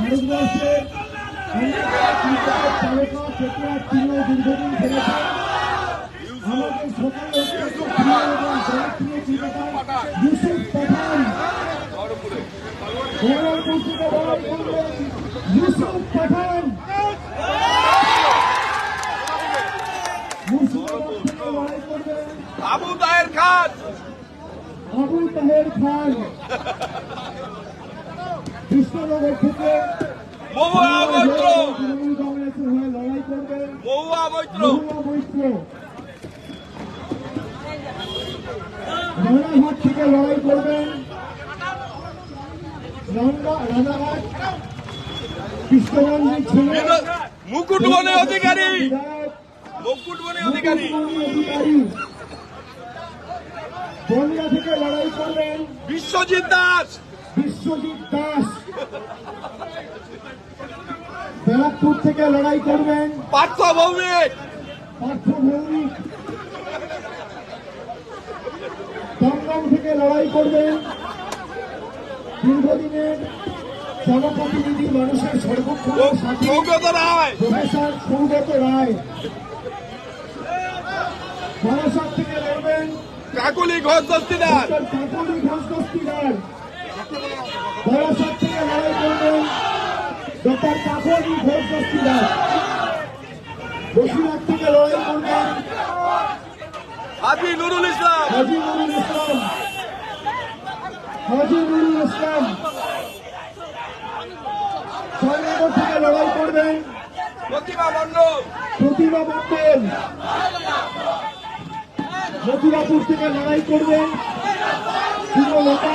ভারতবর্ষের ক্রিকেটের তারকা চেতনা তিনি দীর্ঘদিন খেলেছেন আমাদের প্রিয় এবং জনপ্রিয় ক্রিকেটার ইউসুফ পাঠান ইউসুফ পাঠান আবু তাহের খান আবু তাহের খান কৃষ্ণনগর থেকে মহুয়া মৈত্র! তৃণমূল কংগ্রেসের হয়ে লড়াই করবেন। মহুয়া মৈত্র! মৈত্র! রানাঘাট থেকে লড়াই করবেন। রানাঘাট। কৃষ্ণগঞ্জের ছেলে অধিকারী! মুকুটমণি অধিকারী! মুকুটমণি অধিকারী। বনগা থেকে লড়াই করবেন। বিশ্বজিৎ দাস! বিশ্বজিৎ দাস। ব্যারাকপুর থেকে লড়াই করবেন। পার্থ ভৌমিক! পার্থ ভৌমিক। দমদম থেকে লড়াই করবেন। দীর্ঘদিনের জনপ্রতিনিধি মানুষের সর্বক্ষণ সাথী সৌগত রায়! প্রফেসর সৌগত রায়। বারাসাত থেকে লড়বেন কাকুলি ঘোষ দস্তিদার! কাকুলি ঘোষ দস্তিদার। বারাসাত করবেন ডক্টর কাকুলি ঘোষ দস্তিদার বসিরহাট থেকে লড়াই করবেন হাজি নুরুল ইসলাম। হাজি নুরুল ইসলাম। হাজি নুরুল ইসলাম। জয়নগর থেকে লড়াই করবেন। প্রতিমা মণ্ডল প্রতিমা মন্ডল। মথুরাপুর থেকে লড়াই করবেন। শুভলতা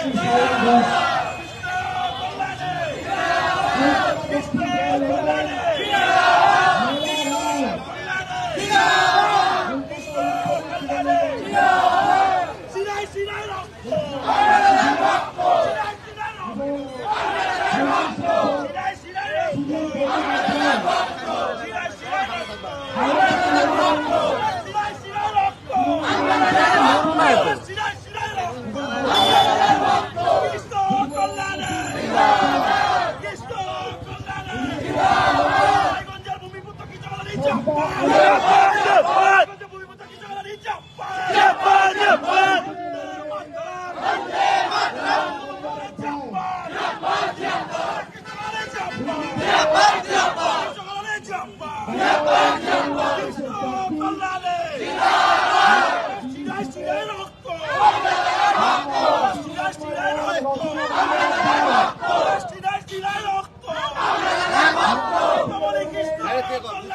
esses jogos.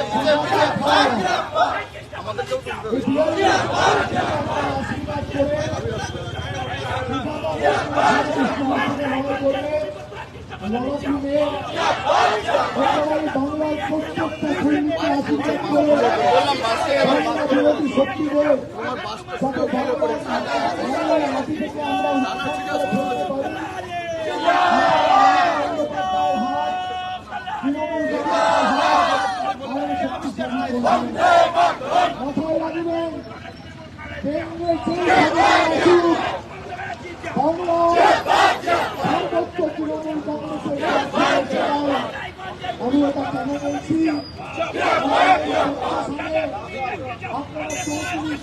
বাংলার প্রত্যেকটা মাটি থেকে আমরা উৎখাত করে ফেলতে পারি বন্দ্যোপাধ্যায়ের হাত, তৃণমূল কংগ্রেসের হাত, আরও শক্তিশালী করবেন। মাথায় রাখবেন কেন্দ্রে সেই সরকার আসুক বাংলার সর্বোচ্চ তৃণমূল কংগ্রেসের প্রার্থী জেতায়। আমি এটা কেন বলছি আপনারা চৌত্রিশ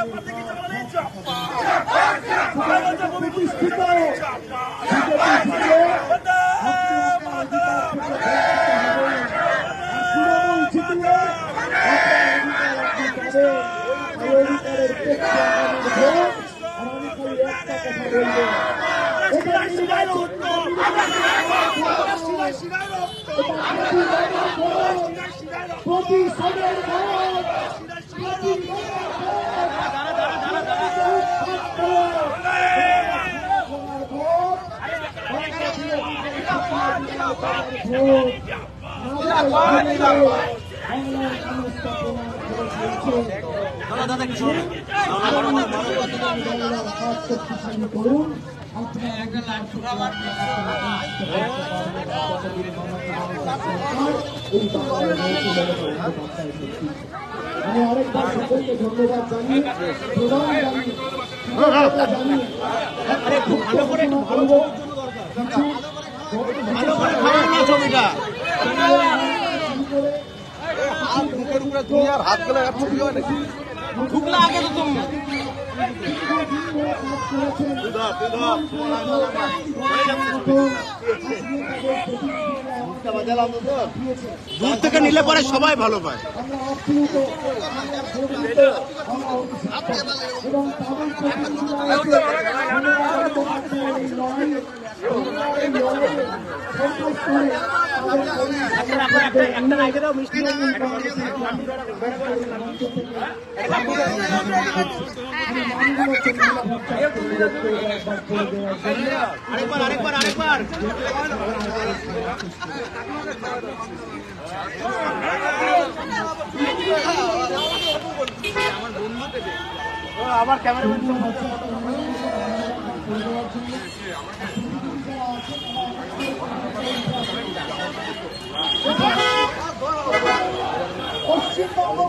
জন সংসদকে আমি আরেকবার সকলকে ধন্যবাদ একটা খুব ঘোষণা করব ভালো করে হাত মুখের উপরে দুনিয়ার হাত গেলে ছবি হয় নাকি ঢুকলে আগে তো তুমি দূর থেকে নিলে পরে সবাই ভালো পায়। আরেকবার আরেকবার আরেকবার। আবার cameraman Paschimbanga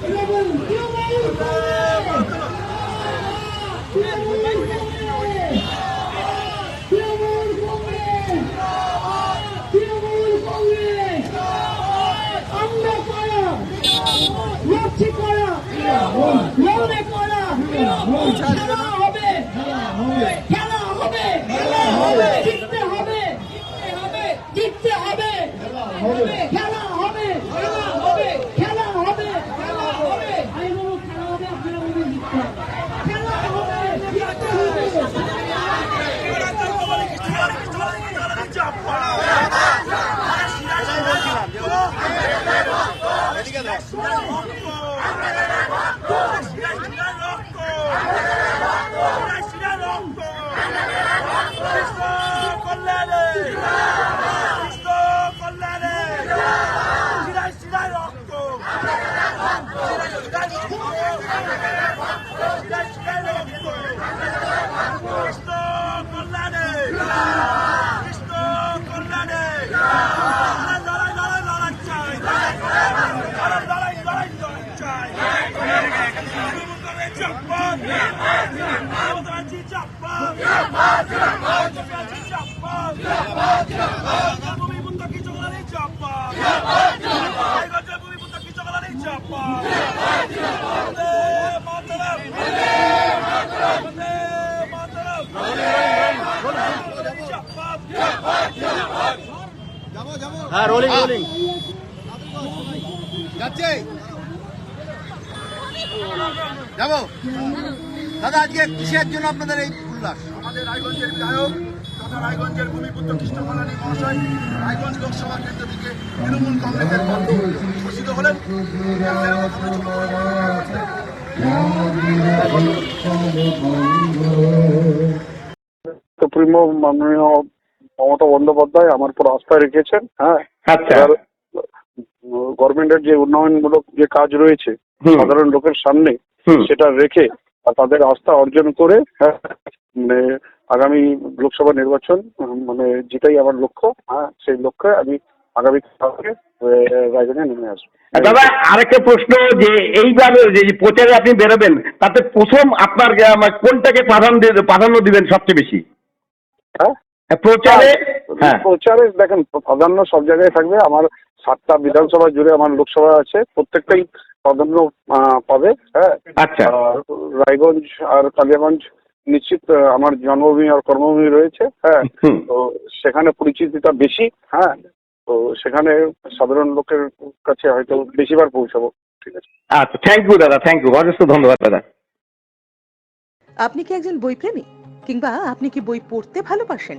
Trinamool Trinamool Congress Trinamool Congress Trinamool Congress আমরা করা লক্ষ্যে করা লড়ে করা খেলা হবে খেলা হবে জিততে হবে জিততে হবে খেলা হবে খেলা হবে খেলা হবে খেলা হবে আমি বলব খেলা হবে আপনারা বলবেন জিততে হবে খেলা হবে জিততে হবে হ্যাঁ রোলিং রোলিং যাচ্ছে। যাব। দাদা আজকে কিসের জন্য আপনাদের এই উল্লাস? আমাদের রায়গঞ্জের বিধায়ক রায়গঞ্জের ভূমিপুত্র কৃষ্ণমালানী মহাশয় রায়গঞ্জ লোকসভা কেন্দ্র থেকে তৃণমূল কংগ্রেসের বন্ধু ঘোষিত হলেন সুপ্রিম মাননীয় মমতা বন্দ্যোপাধ্যায় আমার উপর আস্থা রেখেছেন হ্যাঁ আচ্ছা গভর্নমেন্টের যে উন্নয়নমূলক যে কাজ রয়েছে হুম। সাধারণ লোকের সামনে হুম। সেটা রেখে তাদের আস্থা অর্জন করে হ্যাঁ মানে আগামী লোকসভা নির্বাচন মানে যেটাই আমার লক্ষ্য হ্যাঁ সেই লক্ষ্যে আমি আগামী কালকে রায়গঞ্জে নেমে আসব। দাদা আরেকটা প্রশ্ন যে এইবার যে প্রচারে আপনি বেরোবেন তাতে প্রথম আপনার আহ, কোনটাকে প্রাধান্য প্রাধান্য দিবেন সবচেয়ে বেশি? হ্যাঁ? প্রচারে হ্যাঁ। প্রচারে দেখেন প্রাধান্য সব জায়গায় থাকবে। আমার সাতটা বিধানসভা জুড়ে আমার লোকসভা আছে প্রত্যেকটাই প্রাধান্য পাবে হ্যাঁ। আচ্ছা। আর রায়গঞ্জ আর কালিয়াগঞ্জ নিশ্চিত আমার জন্মভূমি আর কর্মভূমি রয়েছে হ্যাঁ। তো সেখানে পরিচিতিটা বেশি হ্যাঁ। তো সেখানে সাধারণ লোকের কাছে হয়তো বেশিবার পৌঁছাবো ঠিক আছে। আচ্ছা থ্যাংক ইউ দাদা থ্যাংক ইউ অজস্র ধন্যবাদ দাদা। আপনি কি একজন বই বইপ্রেমী? কিংবা আপনি কি বই পড়তে ভালোবাসেন?